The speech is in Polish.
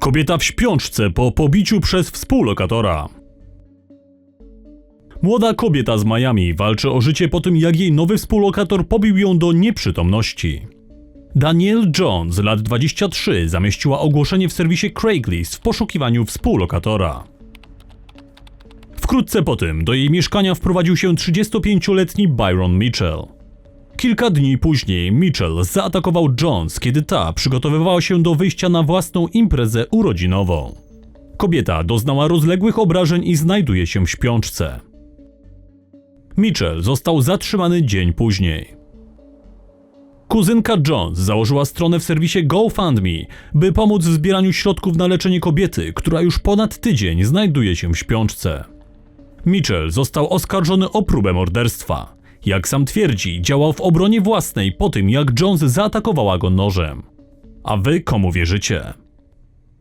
Kobieta w śpiączce po pobiciu przez współlokatora. Młoda kobieta z Miami walczy o życie po tym, jak jej nowy współlokator pobił ją do nieprzytomności. Danielle Jones, lat 23, zamieściła ogłoszenie w serwisie Craigslist w poszukiwaniu współlokatora. Wkrótce po tym do jej mieszkania wprowadził się 35-letni Byron Mitchell. Kilka dni później Mitchell zaatakował Jones, kiedy ta przygotowywała się do wyjścia na własną imprezę urodzinową. Kobieta doznała rozległych obrażeń i znajduje się w śpiączce. Mitchell został zatrzymany dzień później. Kuzynka Jones założyła stronę w serwisie GoFundMe, by pomóc w zbieraniu środków na leczenie kobiety, która już ponad tydzień znajduje się w śpiączce. Mitchell został oskarżony o próbę morderstwa. Jak sam twierdzi, działał w obronie własnej po tym, jak Jones zaatakowała go nożem. A wy komu wierzycie?